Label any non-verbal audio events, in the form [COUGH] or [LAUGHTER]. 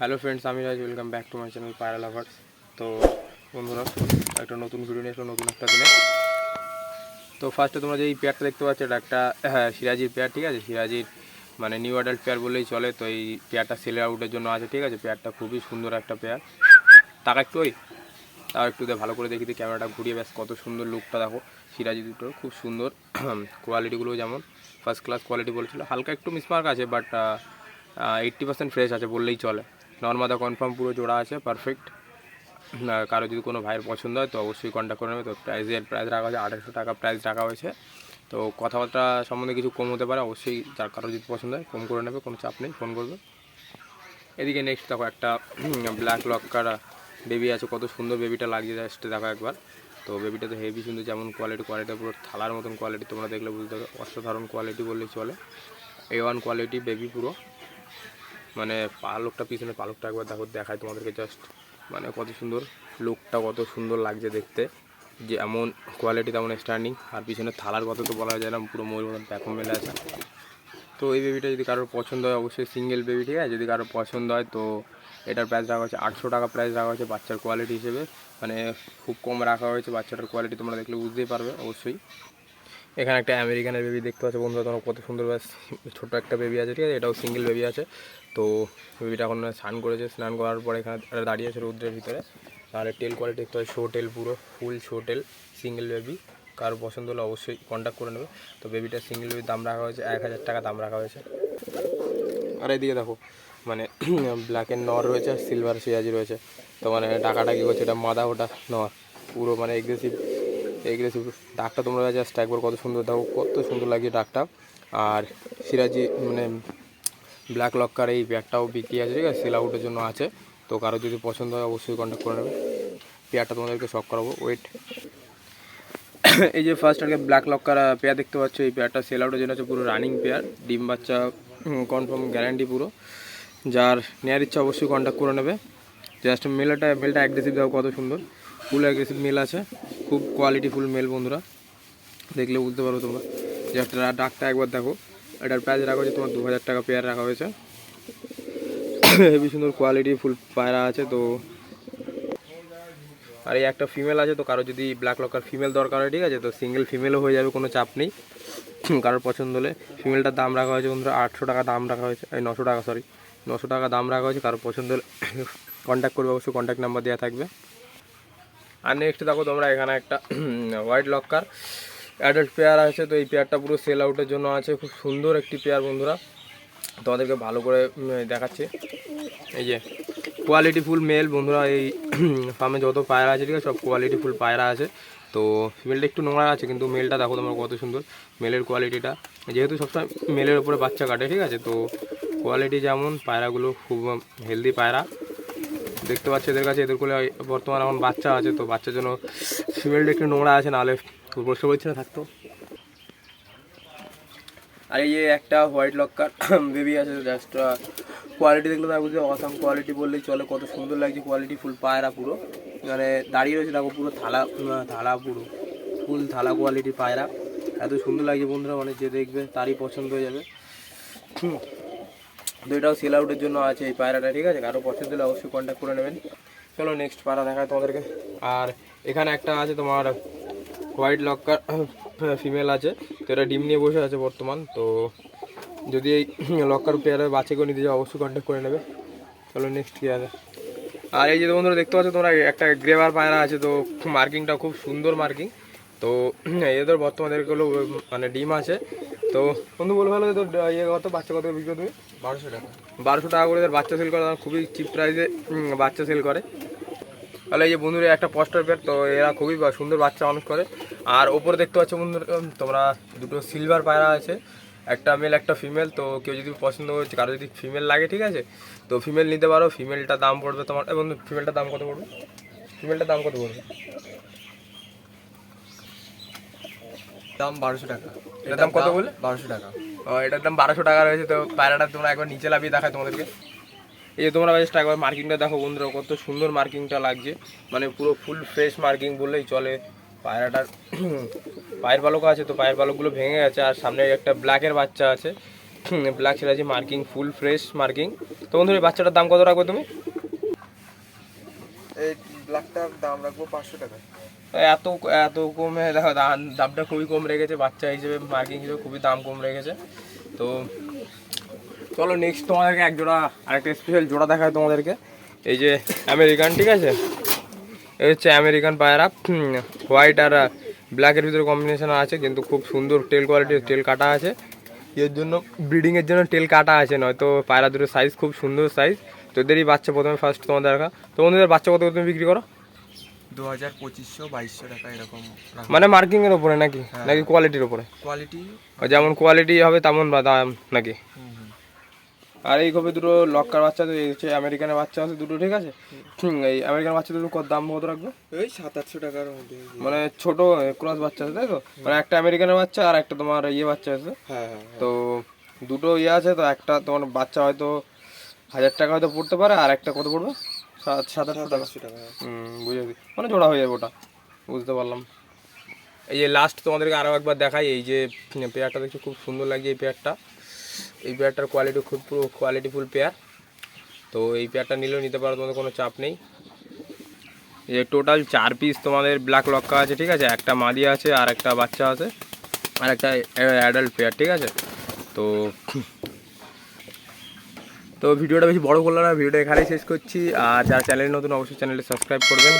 Hello friends আমি Raj welcome back to my channel পায়রা lovers তো বন্ধুরা, একটা নতুন ভিডিও নিয়ে আসলো নতুন একটা দিনে। তো ফার্স্টে তোমরা যে এই পেয়ারটা দেখতে পাচ্ছ, এটা একটা হ্যাঁ সিরাজির পেয়ার ঠিক আছে? সিরাজির মানে নিউ অ্যাডাল্ট পেয়ার বললেই চলে, তো এই পেয়ারটা সেল আউটের জন্য আছে, ঠিক আছে? পেয়ারটা খুবই সুন্দর একটা পেয়ার টাকা একটু ওই, তাও একটু ভালো করে দেখি ক্যামেরাটা ঘুরিয়ে, ব্যাস, কত সুন্দর লুকটা দেখো। সিরাজি দুটো খুব সুন্দর [CLEARS THROAT] কোয়ালিটিগুলো যেমন ফার্স্ট ক্লাস কোয়ালিটি বলেছিল। হালকা একটু মিসমার্ক আছে বাট এইট্টি পার্সেন্ট ফ্রেশ আছে বললেই চলে। নর্মাদা কনফার্ম পুরো জোড়া আছে পারফেক্ট কারও যদি কোনো ভাইয়ের পছন্দ হয়, তো অবশ্যই কন্ট্যাক্ট করে নেবে। তো প্রাইসের প্রাইস রাখা হয়েছে, আঠারোশো টাকা প্রাইস রাখা হয়েছে। তো কথাবার্তা সম্বন্ধে কিছু কম হতে পারে, অবশ্যই যার কারও যদি পছন্দ হয়, কম করে নেবে, কোনো চাপ নেই ফোন করবে। এদিকে নেক্সট দেখো একটা ব্ল্যাক লক্কার বেবি আছে, কত সুন্দর বেবিটা লাগছে জাস্ট দেখো একবার। তো বেবিটা তো হেভি সুন্দর, যেমন কোয়ালিটি কোয়ালিটি পুরো থালার মতন কোয়ালিটি তোমরা দেখলে বুঝতে পারবে, অসাধারণ কোয়ালিটি বললেই চলে। এ ওয়ান কোয়ালিটি বেবি পুরো। মানে পালকটা পিছনে পালকটা একবার দেখো দেখায় তোমাদেরকে জাস্ট মানে কত সুন্দর, লুকটা কত সুন্দর লাগছে দেখতে। যে এমন কোয়ালিটি তেমন স্ট্যান্ডিং আর পিছনে থালার কথা তো বলা যায় না, পুরো ময়ূর মতন প্যাকম মেলে আছে। তো এই বেবিটা যদি কারোর পছন্দ হয়, অবশ্যই সিঙ্গেল বেবি ঠিক আছে? যদি কারোর পছন্দ হয়, তো এটার প্রাইস রাখা হয়েছে, আটশো টাকা প্রাইস রাখা হয়েছে বাচ্চার কোয়ালিটি হিসেবে। মানে খুব কম রাখা হয়েছে, বাচ্চাটার কোয়ালিটি তোমরা দেখলে বুঝতেই পারবে, অবশ্যই। এখানে একটা আমেরিকানের বেবি দেখতে পাচ্ছ, বন্ধুরা, তোমার কত সুন্দর ছোটো একটা বেবি আছে, ঠিক আছে? এটাও সিঙ্গেল বেবি আছে। তো বেবিটা এখন স্নান করেছে। স্নান করার পরে এখানে দাঁড়িয়ে আছে রৌদ্রের ভিতরে। আর টেল কোয়ালিটি দেখতে হয় শো টেল পুরো full show tail single baby কারও পছন্দ হলে অবশ্যই কন্ট্যাক্ট করে নেবে। তো বেবিটা সিঙ্গেল বেবির দাম রাখা হয়েছে, এক হাজার টাকা দাম রাখা হয়েছে। আর এদিকে দেখো মানে ব্ল্যাক এন্ড নর রয়েছে, আর সিলভার সিরাজি রয়েছে। তো মানে টাকাটা কী করছে, এটা মাদা ওটা নর পুরো মানে এগ্রেসিভ এগ্রেসিভ ডাকটা তোমরা জাস্ট একবার কত সুন্দর দেখো, কত সুন্দর লাগছে ডাকটা আর সিরাজি মানে ব্ল্যাক লক্কার এই ব্যাগটাও বিক্রি আছে, ঠিক আছে? সেল আউটের জন্য আছে। তো কারও যদি পছন্দ হয়, অবশ্যই কন্ট্যাক্ট করে নেবে। পেয়ারটা তোমাদেরকে শখ করাবো। ওয়েট এই যে ফার্স্ট আজকে ব্ল্যাক লক্কার পেয়ার দেখতে পাচ্ছ, এই পেয়ারটা সেল আউটের জন্য হচ্ছে পুরো রানিং পেয়ার। ডিম বাচ্চা কনফার্ম গ্যারান্টি পুরো। যার নেওয়ার ইচ্ছা অবশ্যই কন্ট্যাক্ট করে নেবে। জাস্ট মেলটা মেলটা অ্যাগ্রেসিভ দেখো কত সুন্দর। ফুল অ্যাগ্রেসিভ মেল আছে। খুব কোয়ালিটি ফুল মেল বন্ধুরা। দেখলে বুঝতে পারো তোমরা। জাস্ট ডাকটা একবার দেখো। এটার প্রাইস রাখা হয়েছে তোমার দু হাজার টাকা পেয়ার রাখা হয়েছে। হেভি সুন্দর কোয়ালিটি ফুল পায়রা আছে, তো আর এই একটা ফিমেল আছে, তো কারও যদি ব্ল্যাক লকার ফিমেল দরকার হয়, ঠিক আছে? তো সিঙ্গেল ফিমেলও হয়ে যাবে, কোনো চাপ নেই। কারোর পছন্দ হলে ফিমেলটার দাম রাখা হয়েছে বন্ধুরা, আটশো টাকা দাম রাখা হয়েছে। এই নশো টাকা সরি নশো টাকা দাম রাখা হয়েছে, কারোর পছন্দ হলে কন্ট্যাক্ট করবে, অবশ্যই কন্ট্যাক্ট নাম্বার দেওয়া থাকবে। আর নেক্সট দেখো তোমরা এখানে একটা হোয়াইট লক্কার অ্যাডাল্ট পেয়ার আছে, তো এই পেয়ারটা পুরো সেল আউটের জন্য আছে। খুব সুন্দর একটি পেয়ার বন্ধুরা। তোমাদেরকে ভালো করে দেখাচ্ছি। এই যে কোয়ালিটি ফুল মেল বন্ধুরা, এই ফার্মে যত পায়রা আছে, ঠিক আছে, সব কোয়ালিটি ফুল পায়রা আছে। তো ফিমেলটা একটু নোংরা আছে, কিন্তু মেলটা দেখো তোমার কত সুন্দর মেলের কোয়ালিটিটা যেহেতু সবসময় মেলের উপরে বাচ্চা কাটে, ঠিক আছে, তো কোয়ালিটি যেমন, পায়রাগুলো খুব হেলদি পায়রা। দেখতে পাচ্ছি এদের কাছে, এদের কোলে বর্তমানে এখন বাচ্চা আছে, তো বাচ্চার জন্য ফিমেলটা একটু নোংরা আছে, নাহলে পরিষ্কার পরিচ্ছন্ন থাকতো। আর এই যে একটা হোয়াইট লক্কার [COUGHS] বেবি আছে জাস্ট কোয়ালিটি দেখলে তার বুঝতে অসাম কোয়ালিটি বললেই চলে, কত সুন্দর লাগছে কোয়ালিটি ফুল পায়রা পুরো। মানে দাঁড়িয়ে রয়েছে, দেখো, পুরো থালা থালা পুরো। ফুল থালা কোয়ালিটি পায়রা। এত সুন্দর লাগছে বন্ধুরা মানে যে দেখবে তারই পছন্দ হয়ে যাবে। হুম। তো এটাও সেল আউটের জন্য আছে এই পায়রাটা, ঠিক আছে? কারও পছন্দ হলে অবশ্যই কন্ট্যাক্ট করে নেবেন। চলো নেক্সট পায়রা দেখায় তোমাদেরকে। আর এখানে একটা আছে তোমার হোয়াইট লক্কার ফিমেল আছে। তো এটা ডিম নিয়ে বসে আছে বর্তমান। তো যদি এই লক্কার পেয়ারে বাচ্চা করে নিতে চাও, অবশ্যই কন্ট্যাক্ট করে নেবে। চলো নেক্সট কী আছে? আর এই যে বন্ধুরা দেখতে পাচ্ছ তোমরা, একটা গ্রেভার পায়রা আছে। তো মার্কিংটা খুব সুন্দর মার্কিং তো [COUGHS] এদের বর্তমানে এগুলো মানে ডিম আছে। তো বন্ধু বলে ভালো তো ইয়ে কত, বাচ্চা কত, বিক্রি তুমি বারোশো টাকা। বারোশো টাকা করে বাচ্চা সেল করে, তারা খুবই চিপ প্রাইসে বাচ্চা সেল করে। তাহলে এই যে বন্ধুরা, একটা পস্টার পেয়ার তো এরা খুবই সুন্দর বাচ্চা মানুষ করে। আর ওপরে দেখতে পাচ্ছ বন্ধুরা তোমরা দুটো সিলভার পায়রা আছে, একটা মেল একটা ফিমেল তো কেউ যদি পছন্দ করছে কারও যদি ফিমেল লাগে, ঠিক আছে? তো ফিমেল নিতে পারো ফিমেলটা দাম পড়বে তোমার এবং ফিমেলটার দাম কত পড়বে? ফিমেলটার দাম কত পড়বে? দাম বারোশো টাকা। এটার দাম কত বলে? বারোশো টাকা। ও, এটার দাম বারোশো টাকা রয়েছে তো পায়রাটা তোমরা একবার নিচে লাভিয়ে দেখায় তোমাদেরকে। এই যে তোমরা জাস্ট একবার মার্কিংটা দেখো বন্ধুরা কত সুন্দর মার্কিংটা লাগছে। মানে পুরো ফুল ফ্রেশ মার্কিং বললেই চলে। পায়রাটার [CLEARS THROAT] পায়ের পালক আছে তো পায়ের পালকগুলো ভেঙে গেছে আর সামনে একটা ব্ল্যাকের বাচ্চা আছে। ব্ল্যাক সিরাজি মার্কিং ফুল ফ্রেশ মার্কিং। তো বন্ধুরা এই বাচ্চাটার দাম কত রাখবে তুমি? এই ব্ল্যাকটার দাম রাখব পাঁচশো টাকা। এত এত কমে, দেখো, দাম- দামটা খুবই কম রেখেছে, বাচ্চা হিসেবে মার্কিং হিসেবে খুবই দাম কম রেখেছে। তো চলো নেক্সট তোমাদেরকে এক জোড়া, আরেকটা স্পেশাল জোড়া দেখায় তোমাদেরকে। এই যে আমেরিকান ঠিক আছে? এই হচ্ছে আমেরিকান পায়রা হোয়াইট আর ব্ল্যাকের ভিতরে কম্বিনেশন আছে, কিন্তু খুব সুন্দর টেল কোয়ালিটির টেল কাটা আছে। এর জন্য ব্রিডিংয়ের জন্য টেল কাটা আছে, নয়তো পায়রা দুটোর সাইজ খুব সুন্দর সাইজ তোদেরই বাচ্চা প্রথমে ফার্স্ট তোমাদের দেখা। তো বাচ্চা কত তুমি বিক্রি করো? দু হাজার পঁচিশশো বাইশশো টাকা এরকম মানে মার্কিং এর উপরে নাকি? নাকি কোয়ালিটির উপরে? কোয়ালিটি যেমন কোয়ালিটি হবে তেমন বা দাম নাকি? আর এই কবে দুটো লক্কার বাচ্চা তো এই হচ্ছে আমেরিকানের বাচ্চা আছে দুটো ঠিক আছে? হুম, এই আমেরিকান বাচ্চা দুটো কত দাম কত রাখবে? ওই সাত আটশো টাকার মধ্যে। মানে ছোট ক্রস বাচ্চা আছে তাই তো? মানে একটা আমেরিকানের বাচ্চা আর একটা তোমার ইয়ে বাচ্চা আছে। হ্যাঁ হ্যাঁ। তো দুটো ইয়ে আছে তো একটা তোমার বাচ্চা হয়তো হাজার টাকা হয়তো পড়তে পারে আর একটা কত পড়বে? সাত সাত আটশো টাকা। টাকা হুম বুঝেছি মানে জোড়া হয়ে যাবে ওটা। বুঝতে পারলাম। এই যে লাস্ট তোমাদেরকে আরও একবার দেখাই এই যে পেয়ারটা দেখছি খুব সুন্দর লাগে এই পেয়ারটা এই পেয়ারটার কোয়ালিটি খুব পুরো কোয়ালিটিফুল পেয়ার তো এই পেয়ারটা নিলেও নিতে পারো তোমাদের কোনো চাপ নেই। এই যে টোটাল চার পিস তোমাদের ব্ল্যাক লক্কা আছে ঠিক আছে? একটা মাদি আছে আর একটা বাচ্চা আছে। আর একটা অ্যাডাল্ট পেয়ার ঠিক আছে? তো তো ভিডিওটা বেশি বড় করলাম না, ভিডিওটা এখানেই শেষ করছি। আর যারা চ্যানেল নতুন, অবশ্যই চ্যানেলটা সাবস্ক্রাইব করবেন।